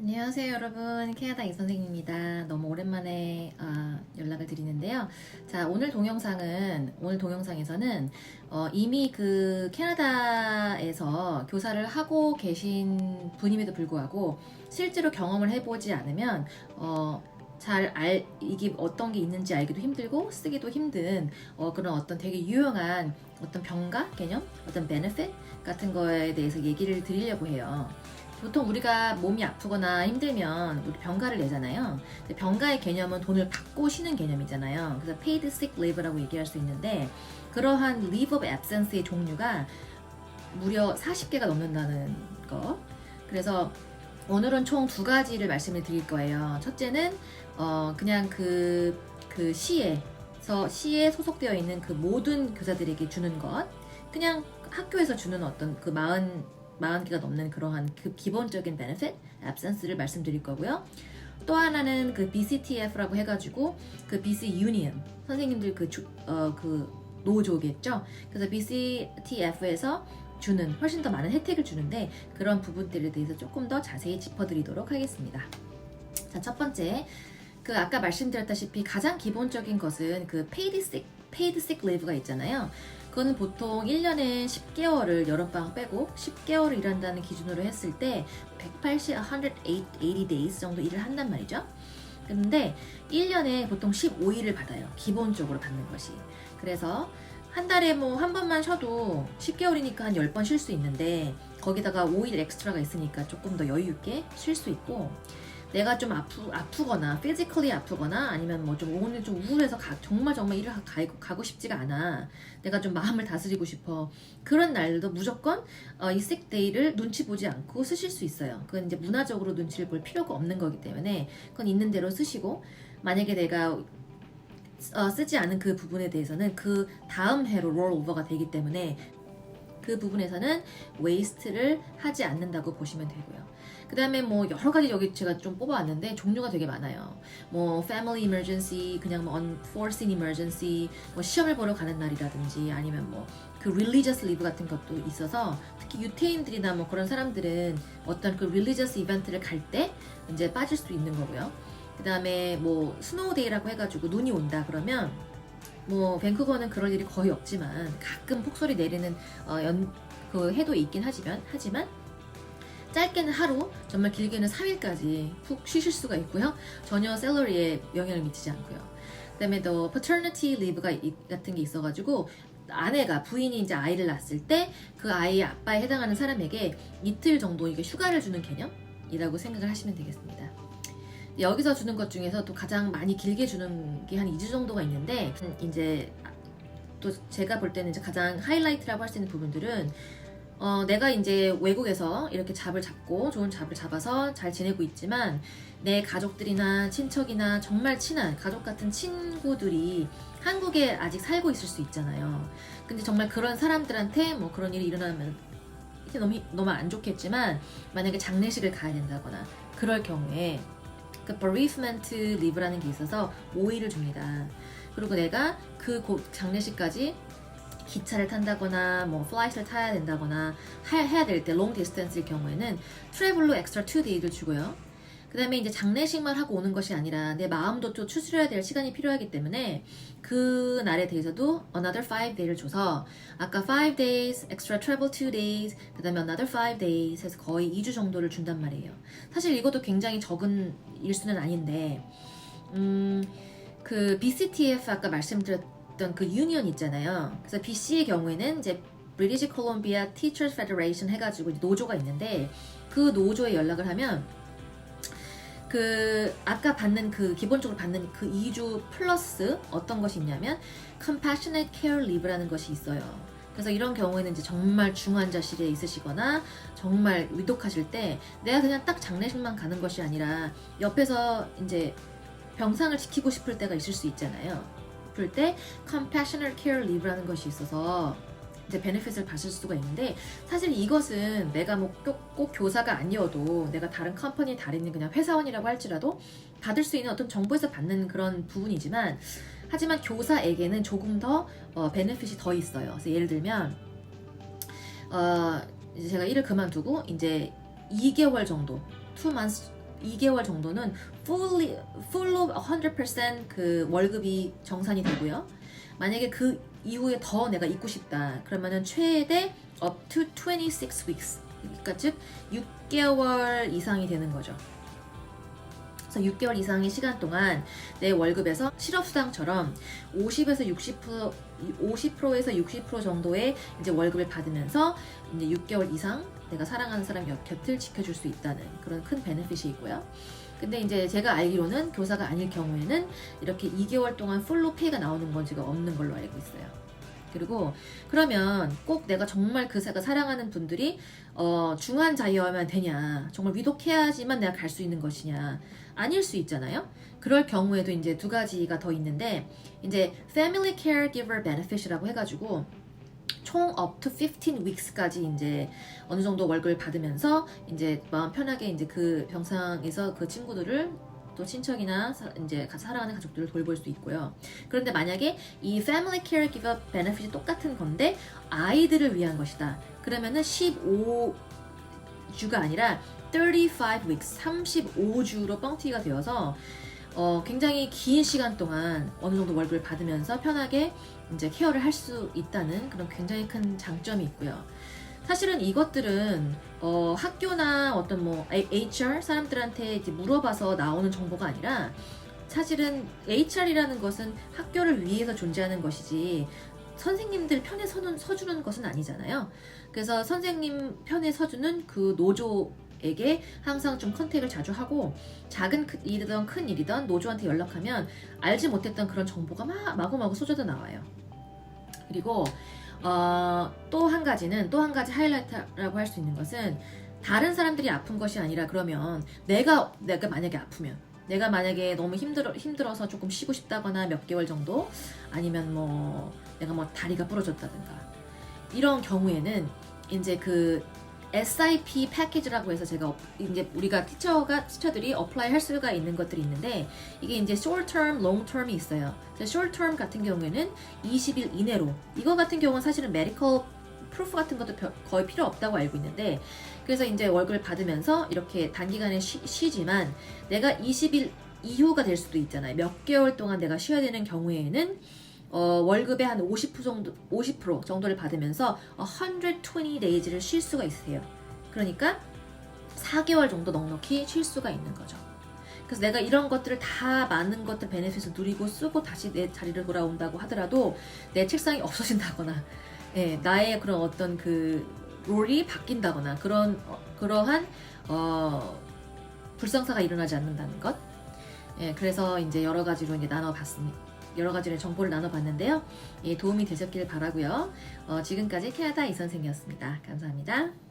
안녕하세요 여러분. 캐나다 이 선생님입니다. 너무 오랜만에 아, 연락을 드리는데요. 자 오늘 동영상은 오늘 동영상에서는 어, 이미 그 캐나다에서 교사를 하고 계신 분임에도 불구하고 실제로 경험을 해보지 않으면 어, 잘 알, 이게 어떤 게 있는지 알기도 힘들고 쓰기도 힘든 어, 그런 어떤 되게 유용한 어떤 병가 개념, 어떤 베네핏 같은 거에 대해서 얘기를 드리려고 해요. 보통 우리가 몸이 아프거나 힘들면 우리 병가를 내잖아요. 병가의 개념은 돈을 받고 쉬는 개념이잖아요. 그래서 paid sick leave라고 얘기할 수 있는데 그러한 leave of absence의 종류가 무려 40개가 넘는다는 거. 그래서 오늘은 총 두 가지를 말씀을 드릴 거예요. 첫째는 어 그냥 그, 그 시에서 시에 소속되어 있는 그 모든 교사들에게 주는 것. 그냥 학교에서 주는 어떤 그 마흔 40개가 넘는 그러한 그 기본적인 benefit, absence를 말씀드릴 거고요. 또 하나는 그 BCTF라고 해가지고 그 BC Union 선생님들 그, 주, 어, 그 노조겠죠. 그래서 BCTF에서 주는 훨씬 더 많은 혜택을 주는데 그런 부분들에 대해서 조금 더 자세히 짚어드리도록 하겠습니다. 자, 첫 번째 그 아까 말씀드렸다시피 가장 기본적인 것은 그 paid sick leave가 있잖아요. 그거는 보통 1년에 10개월을 여름방학 빼고 10개월을 일한다는 기준으로 했을 때 180, 180 days 정도 일을 한단 말이죠. 근데 1년에 보통 15일을 받아요. 기본적으로 받는 것이. 그래서 한 달에 뭐 한 번만 쉬어도 10개월이니까 한 10번 쉴 수 있는데 거기다가 5일 엑스트라가 있으니까 조금 더 여유 있게 쉴 수 있고 내가 좀 아프, 아프거나 피지컬리 아프거나 아니면 뭐 좀 오늘 좀 우울해서 가, 정말 정말 일을 가, 가고 싶지가 않아. 내가 좀 마음을 다스리고 싶어. 그런 날도 무조건 어, 이 sickday를 눈치 보지 않고 쓰실 수 있어요. 그건 이제 문화적으로 눈치를 볼 필요가 없는 거기 때문에 그건 있는 대로 쓰시고 만약에 내가 어, 쓰지 않은 그 부분에 대해서는 그 다음 해로 롤 오버가 되기 때문에 그 부분에서는 웨이스트를 하지 않는다고 보시면 되고요. 그 다음에 뭐 여러 가지 여기 제가 좀 뽑아왔는데 종류가 되게 많아요. 뭐 family emergency, 그냥 뭐 unforeseen emergency, 뭐 시험을 보러 가는 날이라든지 아니면 뭐 그 religious leave 같은 것도 있어서 특히 유태인들이나 뭐 그런 사람들은 어떤 그 religious 이벤트를 갈 때 이제 빠질 수 있는 거고요. 그 다음에 뭐 스노우데이라고 해가지고 눈이 온다 그러면 뭐 밴쿠버는 그럴 일이 거의 없지만 가끔 폭설이 내리는 어, 연, 그 해도 있긴 하지만 하지만 짧게는 하루, 정말 길게는 3일까지 푹 쉬실 수가 있고요. 전혀 셀러리에 영향을 미치지 않고요. 그 다음에 또 paternity leave가 이- 같은 게 있어가지고 아내가 부인이 이제 아이를 낳았을 때 그 아이의 아빠에 해당하는 사람에게 이틀 정도 이게 휴가를 주는 개념이라고 생각을 하시면 되겠습니다. 여기서 주는 것 중에서 또 가장 많이 길게 주는 게 한 2주 정도가 있는데 음, 이제 또 제가 볼 때는 이제 가장 하이라이트라고 할 수 있는 부분들은 어, 내가 이제 외국에서 이렇게 잡을 잡고 좋은 잡을 잡아서 잘 지내고 있지만 내 가족들이나 친척이나 정말 친한 가족 같은 친구들이 한국에 아직 살고 있을 수 있잖아요. 근데 정말 그런 사람들한테 뭐 그런 일이 일어나면 너무 너무 안 좋겠지만 만약에 장례식을 가야 된다거나 그럴 경우에 그 bereavement leave라는 게 있어서 5일을 줍니다. 그리고 내가 그 고- 장례식까지 기차를 탄다거나 뭐 플라이트를 타야 된다거나 하- 해야 될 때 롱 디스턴스일 경우에는 트래블로 엑스트라 2데이를 주고요. 그 다음에 이제 장례식만 하고 오는 것이 아니라 내 마음도 또 추스려야 될 시간이 필요하기 때문에 그 날에 대해서도 another 5 day를 줘서 아까 5 days, extra travel 2 days, 그 다음에 another 5 days 해서 거의 2주 정도를 준단 말이에요. 사실 이것도 굉장히 적은 일수는 아닌데 음, 그 BCTF 아까 말씀드렸 던그 유니언 있잖아요. 그래서 BC의 경우에는 이제 British Columbia Teachers Federation 해가지고 노조가 있는데 그 노조에 연락을 하면 그 아까 받는 그 기본적으로 받는 그 2주 플러스 어떤 것이 있냐면 Compassionate Care Leave라는 것이 있어요. 그래서 이런 경우에는 이제 정말 중환자실에 있으시거나 정말 위독하실 때 내가 그냥 딱 장례식만 가는 것이 아니라 옆에서 이제 병상을 지키고 싶을 때가 있을 수 있잖아요. 그럴 때 compassionate care leave라는 것이 있어서 이제 베네핏을 받을 수가 있는데 사실 이것은 내가 뭐꼭 교사가 아니어도 내가 다른 컴퍼니 다른 그냥 회사원이라고 할지라도 받을 수 있는 어떤 정부에서 받는 그런 부분이지만 하지만 교사에게는 조금 더 어, 베네핏이 더 있어요. 그래서 예를 들면 어, 제가 일을 그만두고 이제 2개월 정도, 2 months 2개월 정도는 fully full 100%그 월급이 정산이 되고요. 만약에 그 이후에 더 내가 있고 싶다. 그러면은 최대 up to 26 weeks. 그러니까 즉 6개월 이상이 되는 거죠. 그래서 6개월 이상의 시간 동안 내 월급에서 실업수당처럼 50에서 60% 50%에서 60% 정도의 이제 월급을 받으면서 이제 6개월 이상 내가 사랑하는 사람 곁- 곁을 지켜줄 수 있다는 그런 큰 베네핏이 있고요. 근데 이제 제가 알기로는 교사가 아닐 경우에는 이렇게 2개월 동안 풀로 페이가 나오는 건 지금 없는 걸로 알고 있어요. 그리고 그러면 꼭 내가 정말 그 제가 사랑하는 분들이 어, 중한 자유하면 되냐 정말 위독해야지만 내가 갈 수 있는 것이냐 아닐 수 있잖아요. 그럴 경우에도 이제 두 가지가 더 있는데 이제 Family Caregiver Benefit이라고 해가지고 총 up to 15 weeks까지 이제 어느 정도 월급을 받으면서 이제 마음 편하게 이제 그 병상에서 그 친구들을 또 친척이나 사, 이제 가- 사랑하는 가족들을 돌볼 수 있고요. 그런데 만약에 이 Family Caregiver Benefit이 똑같은 건데 아이들을 위한 것이다. 그러면은 15주가 아니라 35 weeks, 35주로 뻥튀기가 되어서 어, 굉장히 긴 시간 동안 어느 정도 월급을 받으면서 편하게 이제 케어를 할 수 있다는 그런 굉장히 큰 장점이 있고요. 사실은 이것들은 어, 학교나 어떤 뭐 HR 사람들한테 이제 물어봐서 나오는 정보가 아니라 사실은 HR이라는 것은 학교를 위해서 존재하는 것이지 선생님들 편에 서는, 서주는 것은 아니잖아요. 그래서 선생님 편에 서주는 그 노조에게 항상 좀 컨택을 자주 하고 작은 크- 일이든 큰 일이든 노조한테 연락하면 알지 못했던 그런 정보가 막 마구마구 쏟아져 나와요. 그리고 어, 또 한 가지는 또 한 가지 하이라이트라고 할 수 있는 것은 다른 사람들이 아픈 것이 아니라 그러면 내가 내가 만약에 아프면 내가 만약에 너무 힘들어 힘들어서 조금 쉬고 싶다거나 몇 개월 정도? 아니면 뭐 내가 뭐 다리가 부러졌다든가. 이런 경우에는 이제 그 SIP 패키지라고 해서 제가 어- 이제 우리가 티처가 티처들이 어플라이 할 수가 있는 것들이 있는데 이게 이제 short term, long term이 있어요. short term 같은 경우에는 20일 이내로 이거 같은 경우는 사실은 메디컬 프루프 같은 것도 별- 거의 필요 없다고 알고 있는데 그래서 이제 월급을 받으면서 이렇게 단기간에 쉬, 쉬지만 내가 20일 이후가 될 수도 있잖아요. 몇 개월 동안 내가 쉬어야 되는 경우에는 어, 월급의 한 50% 정도 50% 정도를 받으면서 120 days를 쉴 수가 있으세요. 그러니까 4개월 정도 넉넉히 쉴 수가 있는 거죠. 그래서 내가 이런 것들을 다 많은 것들 베네핏을 누리고 쓰고 다시 내 자리를 돌아온다고 하더라도 내 책상이 없어진다거나 예, 나의 그런 어떤 그 롤이 바뀐다거나 그런 어, 그러한 어, 불상사가 일어나지 않는다는 것. 예, 그래서 이제 여러 가지로 이제 나눠봤습니다. 여러 가지의 정보를 나눠봤는데요. 예, 도움이 되셨길 바라고요. 어, 지금까지 캐나다 이 선생이었습니다. 감사합니다.